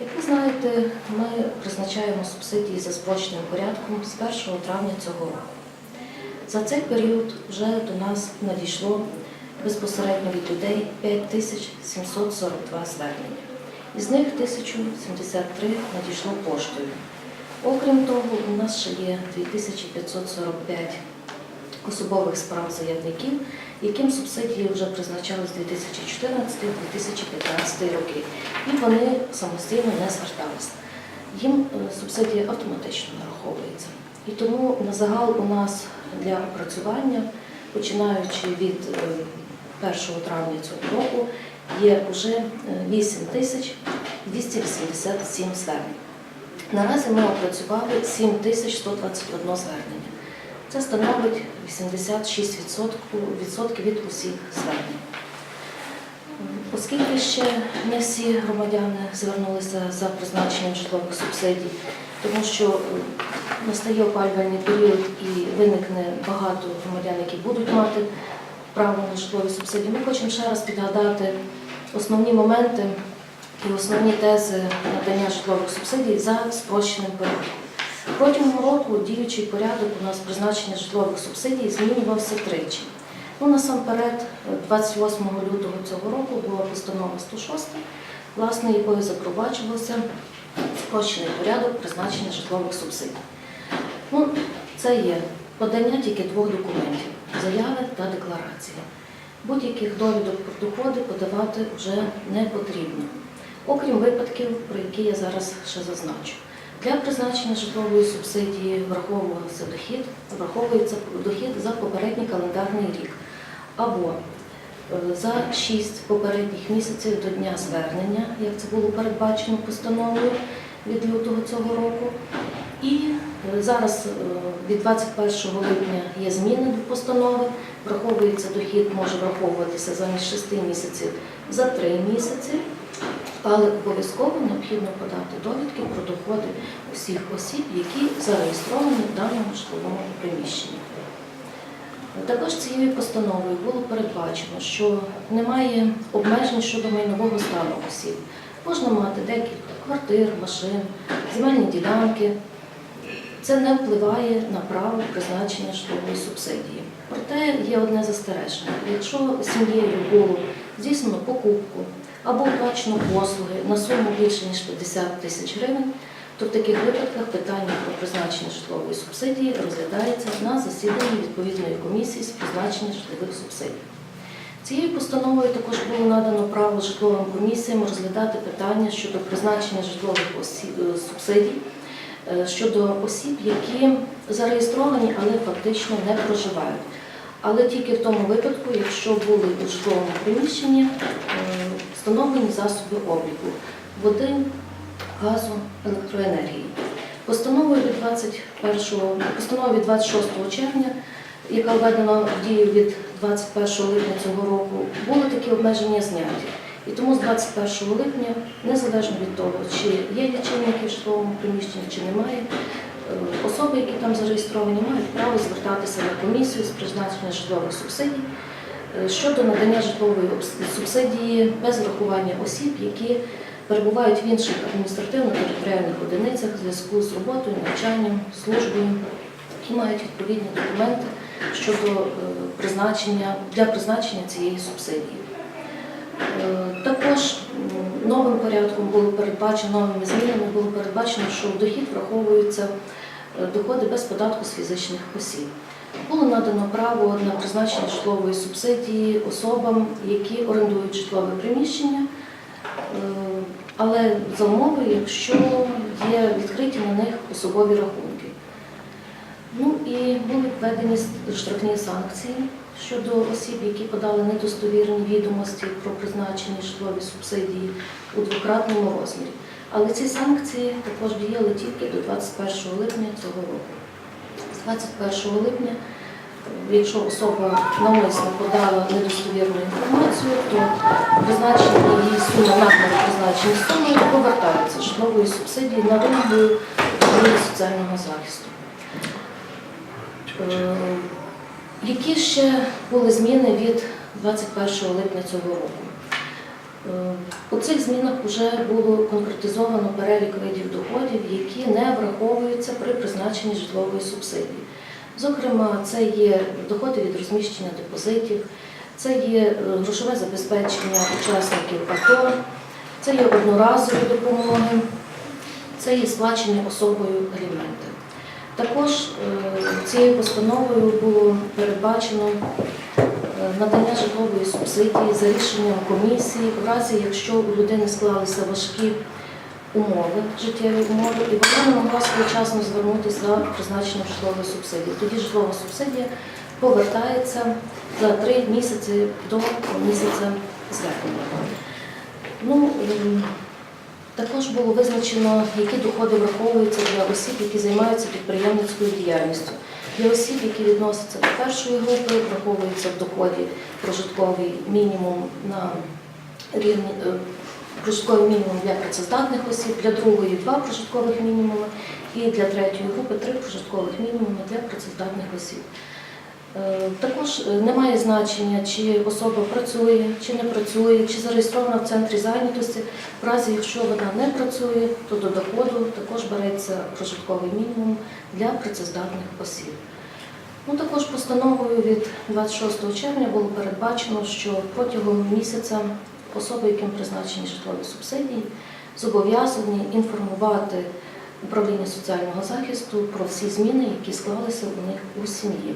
Як ви знаєте, ми призначаємо субсидії за спрощеним порядком з 1 травня цього року. За цей період вже до нас надійшло безпосередньо від людей 5742 звернення. Із них 1073 надійшло поштою. Окрім того, у нас ще є 2545 особових справ заявників, яким субсидії вже призначали з 2014-2015 роки, і вони самостійно не зверталися. Їм е, субсидія автоматично нараховується. І тому на загал у нас для опрацювання, починаючи від е, 1 травня цього року, є вже 8 тисяч 287 звернень. Наразі ми опрацювали 7 тисяч 121 звернення. Це становить 86% від усіх звернень. Оскільки ще не всі громадяни звернулися за призначенням житлових субсидій, тому що е, настає опалювальний період і виникне багато громадян, які будуть мати право на житлові субсидії, ми хочемо ще раз підгадати основні моменти і основні тези надання житлових субсидій за спрощеним порядком. Протягом року діючий порядок у нас призначення житлових субсидій змінювався тричі. Ну, насамперед, 28 лютого цього року була постанова 106, власне, якою запроваджувався спрощений порядок призначення житлових субсидій. Ну, це є подання тільки двох документів заяви та декларації. Будь-яких довідок про доходи подавати вже не потрібно, окрім випадків, про які я зараз ще зазначу. Для призначення житлової субсидії враховувався дохід, враховується дохід за попередній календарний рік. Або е, за 6 попередніх місяців до дня звернення, як це було передбачено постановою від лютого цього року. І е, зараз е, від 21 липня є зміни до постанови, враховується дохід, може враховуватися замість 6 місяців за 3 місяці, але обов'язково необхідно подати довідки про доходи усіх осіб, які зареєстровані в даному житловому приміщенні. Також цією постановою було передбачено, що немає обмежень щодо майнового стану осіб. Можна мати декілька квартир, машин, земельні ділянки. Це не впливає на право призначення житлової субсидії. Проте є одне застереження. Якщо сім'єю було здійснено покупку або оплачено послуги на суму більше ніж 50 тисяч гривень, то в таких випадках питання про призначення житлової субсидії розглядається на засіданні відповідної комісії з призначення житлових субсидій. Цією постановою також було надано право житловим комісіям розглядати питання щодо призначення житлових е, субсидій е, щодо осіб, які зареєстровані, але фактично не проживають. Але тільки в тому випадку, якщо були у житловому приміщенні е, встановлені засоби обліку води, газу, електроенергії. Постановою від 21, постановою від 26 червня, яка введена в дію від 21 липня цього року, були такі обмеження зняті. І тому з 21 липня, незалежно від того, чи є лічильники в житловому приміщенні, чи немає, е, особи, які там зареєстровані, мають право звертатися на комісію з призначення житлових субсидій щодо надання житлової субсидії без врахування осіб, які перебувають в інших адміністративно-територіальних одиницях в зв'язку з роботою, навчанням, службою і мають відповідні документи щодо е, призначення для призначення цієї субсидії. Е, Також новим порядком було передбачено, новими змінами було передбачено, що в дохід враховуються е, доходи без податку з фізичних осіб. Було надано право на призначення житлової субсидії особам, які орендують житлове приміщення, е, але за умови, якщо є відкриті на них особові рахунки. Ну і були введені штрафні санкції щодо осіб, які подали недостовірні відомості про призначені житлові субсидії у двократному розмірі. Але ці санкції також діяли тільки до 21 липня цього року. З 21 липня, якщо особа навмисно подала недостовірну інформацію, то призначення її сума накладу призначені суми повертаються житлової субсидії на вимогу соціального захисту. Е, Які ще були зміни від 21 липня цього року? Е, У цих змінах вже було конкретизовано перелік видів доходів, які не враховуються при призначенні житлової субсидії. Зокрема, це є доходи від розміщення депозитів, це є е, грошове забезпечення учасників АТО, це є одноразові допомоги, це є сплачені особою аліменти. Також е, цією постановою було передбачено надання житлової субсидії за рішенням комісії, в разі якщо у людини склалися важкі умови, життєві умови, і вона не могла своєчасно звернутися за призначенням житлової субсидії. Тоді житлова субсидія повертається за три місяці до місяця звернення. Ну, ем, також було визначено, які доходи враховуються для осіб, які займаються підприємницькою діяльністю. Для осіб, які відносяться до першої групи, враховується в доході прожитковий мінімум на рівні е, прожитковий мінімум для працездатних осіб, для другої два прожиткових мінімуми і для третьої групи три прожиткових мінімуми для працездатних осіб. Е, Також е, немає значення, чи особа працює, чи не працює, чи зареєстрована в центрі зайнятості. В разі, якщо вона не працює, то до доходу також береться прожитковий мінімум для працездатних осіб. Ну, також постановою від 26 червня було передбачено, що протягом місяця особи, яким призначені житлові субсидії, зобов'язані інформувати управління соціального захисту про всі зміни, які склалися у них у сім'ї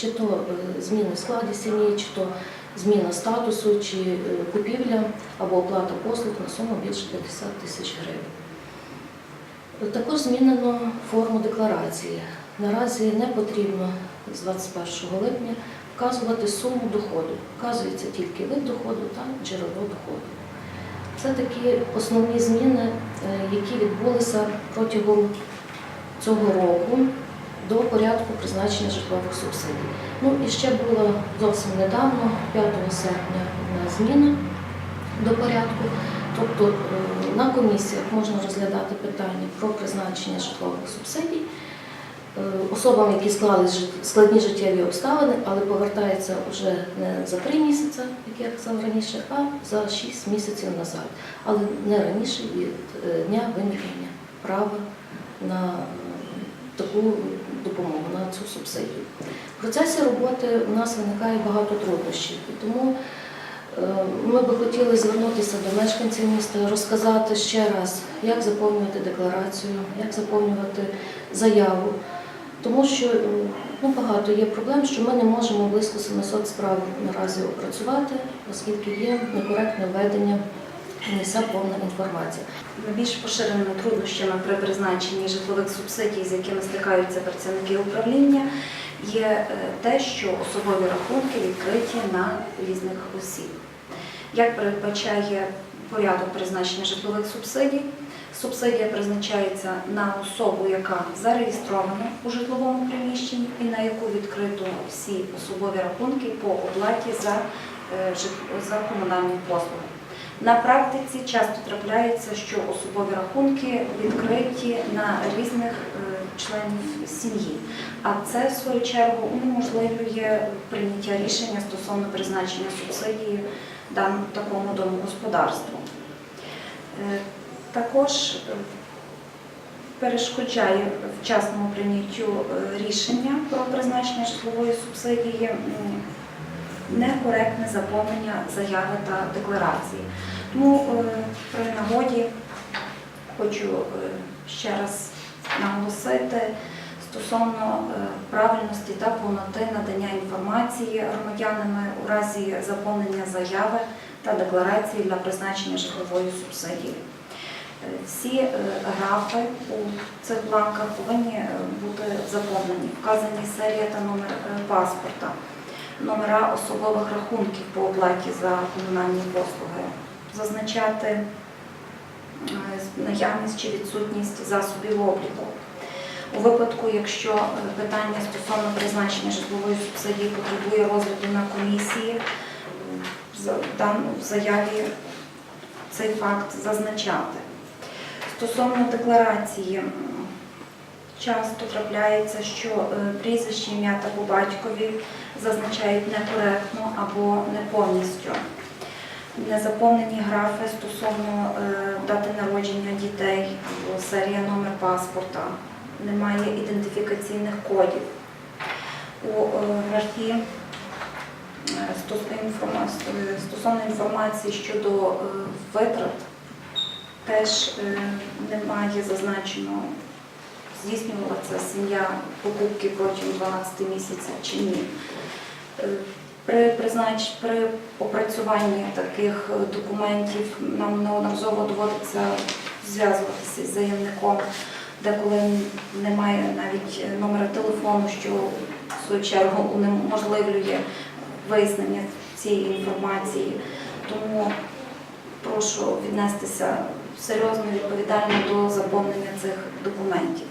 чи то е, зміни в складі сім'ї, чи то зміна статусу, чи е, купівля або оплата послуг на суму більше 50 тисяч гривень. Також змінено форму декларації. Наразі не потрібно з 21 липня вказувати суму доходу. Вказується тільки вид доходу та джерело доходу. Це такі основні зміни, е, які відбулися протягом цього року до порядку призначення житлових субсидій. Ну і ще була зовсім недавно, 5 серпня, зміна до порядку. Тобто е, на комісіях можна розглядати питання про призначення житлових субсидій е, особам, які склали складні життєві обставини, але повертаються вже не за три місяці, як я казала раніше, а за 6 місяців назад, але не раніше від е, дня виникнення права на таку допомогу, на цю субсидію. В процесі роботи у нас виникає багато труднощів, і тому е, ми би хотіли звернутися до мешканців міста, розказати ще раз, як заповнювати декларацію, як заповнювати заяву. Тому що е, ну, багато є проблем, що ми не можемо близько 700 справ наразі опрацювати, оскільки є некоректне введення, не вся повна інформація. Найбільш поширеними труднощами при призначенні житлових субсидій, з якими стикаються працівники управління, є е, те, що особові рахунки відкриті на різних осіб. Як передбачає порядок призначення житлових субсидій, субсидія призначається на особу, яка зареєстрована у житловому приміщенні і на яку відкрито всі особові рахунки по оплаті за, е, за комунальні послуги. На практиці часто трапляється, що особові рахунки відкриті на різних е, членів сім'ї, а це в свою чергу унеможливлює прийняття рішення стосовно призначення субсидії такому домогосподарству. Е, Також е, перешкоджає вчасному прийняттю рішення про призначення житлової субсидії некоректне заповнення заяви та декларації. Тому е, при нагоді хочу е, ще раз наголосити стосовно е, правильності та повноти надання інформації громадянами у разі заповнення заяви та декларації для призначення житлової субсидії. Всі графи у цих бланках повинні бути заповнені, вказані серія та номер паспорта, номера особових рахунків по оплаті за комунальні послуги, зазначати наявність чи відсутність засобів обліку. У випадку, якщо е, питання стосовно призначення житлової субсидії потребує розгляду на комісії, в заяві цей факт зазначати. Стосовно декларації, часто трапляється, що е, прізвище, ім'я та по батькові зазначають некоректно або не повністю. незаповнені графи стосовно е, дати народження дітей, або серія номер паспорта, немає ідентифікаційних кодів. У е, графі стосовно інформації щодо витрат теж немає зазначено, здійснювала це сім'я покупки протягом 12 місяців чи ні. Е, При, признач... при опрацюванні таких е, документів нам неодноразово доводиться зв'язуватися з заявником, деколи немає навіть е, номера телефону, що в свою чергу унеможливлює вияснення цієї інформації. Тому прошу віднестися серйозно відповідально до заповнення цих документів.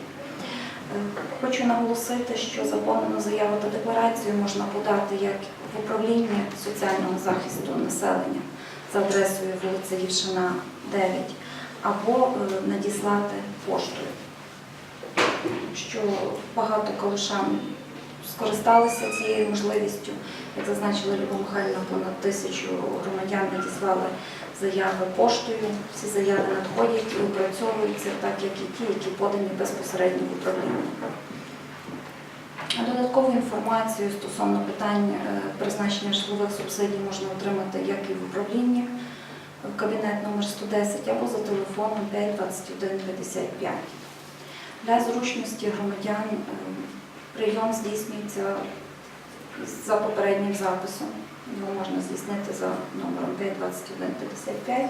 Хочу наголосити, що заповнену заяву та декларацію можна подати як в управлінні соціального захисту населення за адресою вулиця Євшина, 9, або е, надіслати поштою, що багато калушан скористалися цією можливістю. Як зазначила Люба Михайлівна, понад тисячу громадян надіслали заяви поштою. Всі заяви надходять і опрацьовуються, так як і ті, які подані безпосередньо в управління. Додаткову інформацію стосовно питань е, призначення житлових субсидій можна отримати як і в управлінні, в кабінет номер 110 або за телефоном 5 21 55. Для зручності громадян е, прийом здійснюється за попереднім записом. Його можна здійснити за номером 5 21 55